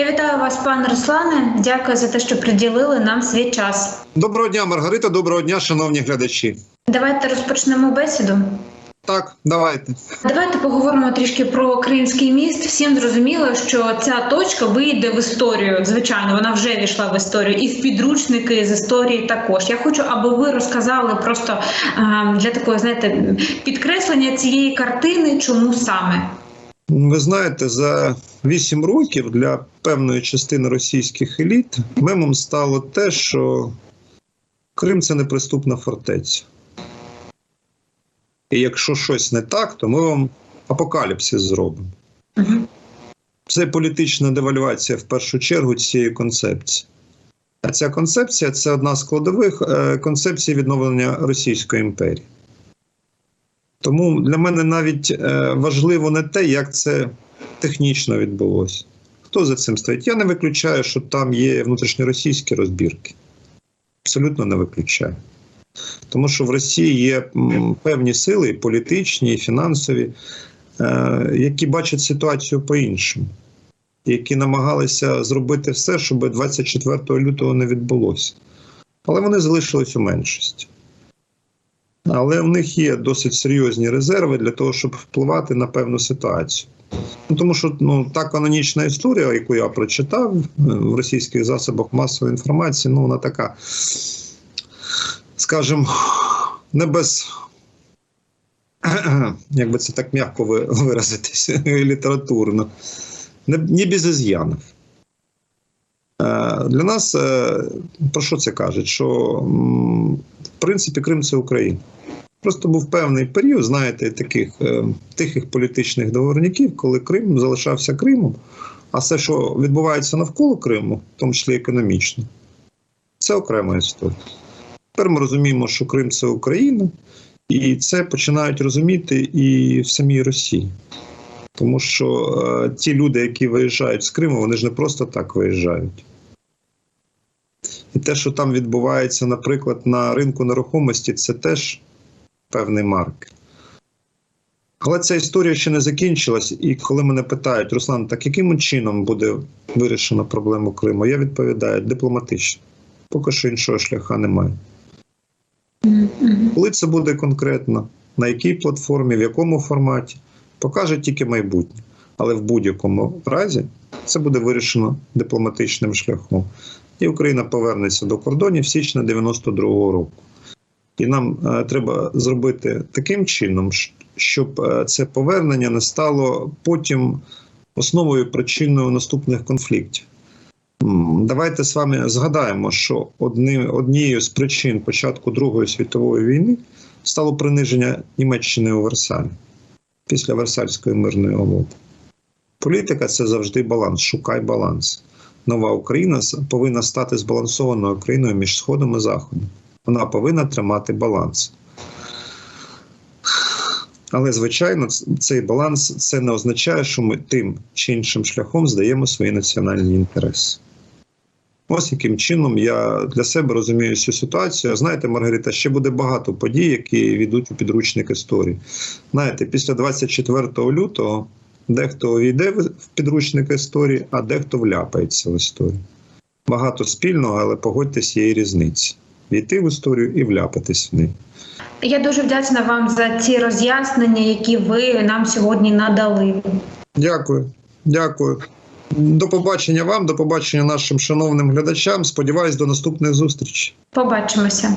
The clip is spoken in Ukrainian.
Я вітаю вас, пане Руслане. Дякую за те, що приділили нам свій час. Доброго дня, Маргарита. Доброго дня, шановні глядачі. Давайте розпочнемо бесіду. Так, давайте. Давайте поговоримо трішки про Кримський міст. Всім зрозуміло, що ця точка вийде в історію. Звичайно, вона вже війшла в історію, і в підручники з історії також. Я хочу, аби ви розказали просто е, для такого, знаєте, підкреслення цієї картини, чому саме. Ви знаєте, за вісім років для певної частини російських еліт мемом стало те, що Крим це неприступна фортеця. І якщо щось не так, то ми вам апокаліпсис зробимо. Це політична девальвація в першу чергу цієї концепції. А ця концепція це одна з складових е, концепцій відновлення Російської імперії. Тому для мене навіть е, важливо не те, як це технічно відбулося. Хто за цим стоїть? Я не виключаю, що там є внутрішньоросійські розбірки. Абсолютно не виключаю. Тому що в Росії є певні сили, політичні, і фінансові, е, які бачать ситуацію по-іншому, які намагалися зробити все, щоб 24 лютого не відбулося. Але вони залишились у меншості. Але в них є досить серйозні резерви для того, щоб впливати на певну ситуацію. Ну, тому що ну, та канонічна історія, яку я прочитав е, в російських засобах масової інформації, ну вона така, скажімо, не без, як би це так м'яко ви- виразитись, літературно, не, без із'янів. Е, Для нас е, про що це кажуть? Що принципі Крим це Україна. Просто був певний період, знаєте, таких е, тихих політичних договорників, коли Крим залишався Кримом, а все, що відбувається навколо Криму, в тому числі економічно, це окрема історія. Тепер ми розуміємо, що Крим це Україна, і це починають розуміти і в самій Росії. Тому що е, ті люди, які виїжджають з Криму, вони ж не просто так виїжджають. І те, що там відбувається, наприклад, на ринку нерухомості, це теж певний маркер. Але ця історія ще не закінчилась, і коли мене питають, Руслан, так яким чином буде вирішена проблема Криму? Я відповідаю дипломатично. Поки що іншого шляха немає. Коли це буде конкретно, на якій платформі, в якому форматі, покаже тільки майбутнє. Але в будь-якому разі це буде вирішено дипломатичним шляхом. І Україна повернеться до кордонів січня 92-го року. І нам е, треба зробити таким чином, щоб е, це повернення не стало потім основою причиною наступних конфліктів. Давайте з вами згадаємо, що одні, однією з причин початку Другої світової війни стало приниження Німеччини у Версалі після Версальської мирної угоди. Політика це завжди баланс. Шукай баланс. Нова Україна повинна стати збалансованою країною між Сходом і Заходом. Вона повинна тримати баланс. Але, звичайно, цей баланс це не означає, що ми тим чи іншим шляхом здаємо свої національні інтереси. Ось яким чином я для себе розумію цю ситуацію. Знаєте, Маргарита, ще буде багато подій, які війдуть у підручник історії. Знаєте, після 24 лютого дехто увійде в підручник історії, а дехто вляпається в історію. Багато спільного, але погодьтесь, є і різниці. Війти в історію і вляпатись в неї. Я дуже вдячна вам за ці роз'яснення, які ви нам сьогодні надали. Дякую, дякую. До побачення вам, до побачення нашим шановним глядачам. Сподіваюсь, до наступних зустрічей. Побачимося.